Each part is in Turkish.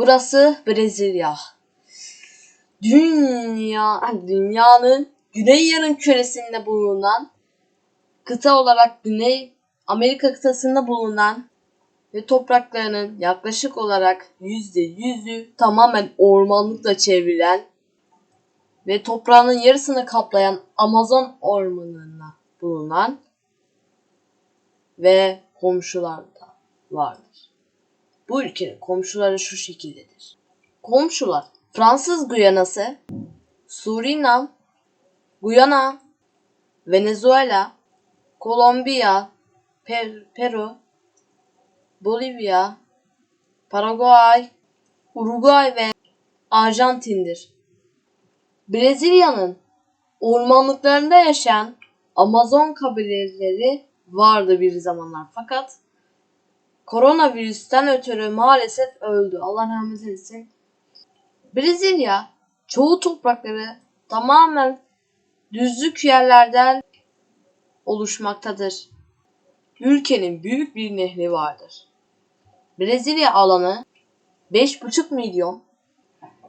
Burası Brezilya. Dünya, dünyanın güney yarım küresinde bulunan kıta olarak Güney Amerika kıtasında bulunan ve topraklarının yaklaşık olarak yüzde yüzü tamamen ormanlıkla çevrilen ve toprağının yarısını kaplayan Amazon ormanına bulunan ve komşular da vardır. Bu ülkenin komşuları şu şekildedir. Komşular Fransız Guyanası, Surinam, Guyana, Venezuela, Kolombiya, Per- Peru, Bolivya, Paraguay, Uruguay ve Arjantin'dir. Brezilya'nın ormanlıklarında yaşayan Amazon kabileleri vardı bir zamanlar fakat koronavirüsten ötürü maalesef öldü. Allah rahmet eylesin. Brezilya çoğu toprakları tamamen düzlük yerlerden oluşmaktadır. Ülkenin büyük bir nehri vardır. Brezilya alanı 5,5 milyon.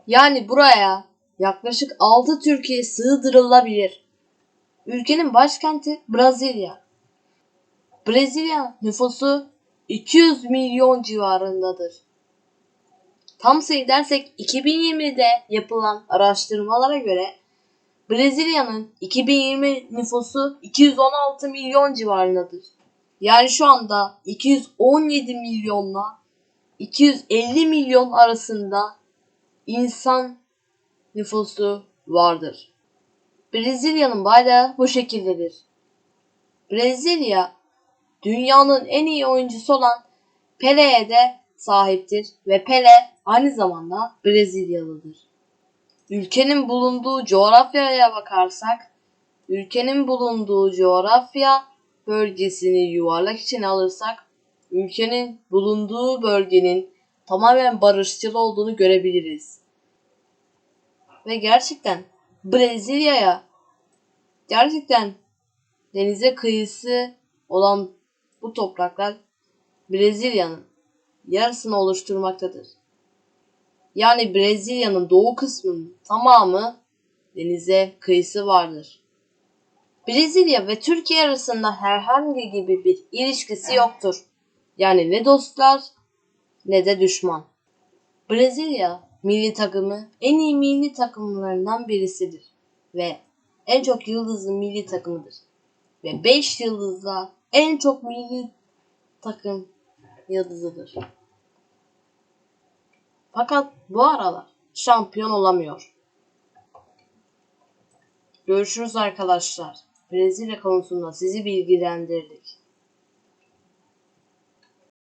Yani buraya yaklaşık 6 Türkiye sığdırılabilir. Ülkenin başkenti Brezilya. Brezilya nüfusu 200 milyon civarındadır. Tam sayı dersek 2020'de yapılan araştırmalara göre Brezilya'nın 2020 nüfusu 216 milyon civarındadır. Yani şu anda 217 milyonla 250 milyon arasında insan nüfusu vardır. Brezilya'nın bayrağı bu şekildedir. Brezilya dünyanın en iyi oyuncusu olan Pele'ye de sahiptir ve Pele aynı zamanda Brezilyalıdır. Ülkenin bulunduğu coğrafyaya bakarsak, ülkenin bulunduğu coğrafya bölgesini yuvarlak içine alırsak, ülkenin bulunduğu bölgenin tamamen barışçıl olduğunu görebiliriz. Ve gerçekten Brezilya'ya gerçekten denize kıyısı olan bu topraklar Brezilya'nın yarısını oluşturmaktadır. Yani Brezilya'nın doğu kısmının tamamı denize kıyısı vardır. Brezilya ve Türkiye arasında herhangi gibi bir ilişkisi yoktur. Yani ne dostlar ne de düşman. Brezilya milli takımı en iyi milli takımlarından birisidir ve en çok yıldızlı milli takımıdır. Ve 5 yıldızla en çok milli takım yıldızıdır. Fakat bu aralar şampiyon olamıyor. Görüşürüz arkadaşlar. Brezilya konusunda sizi bilgilendirdik.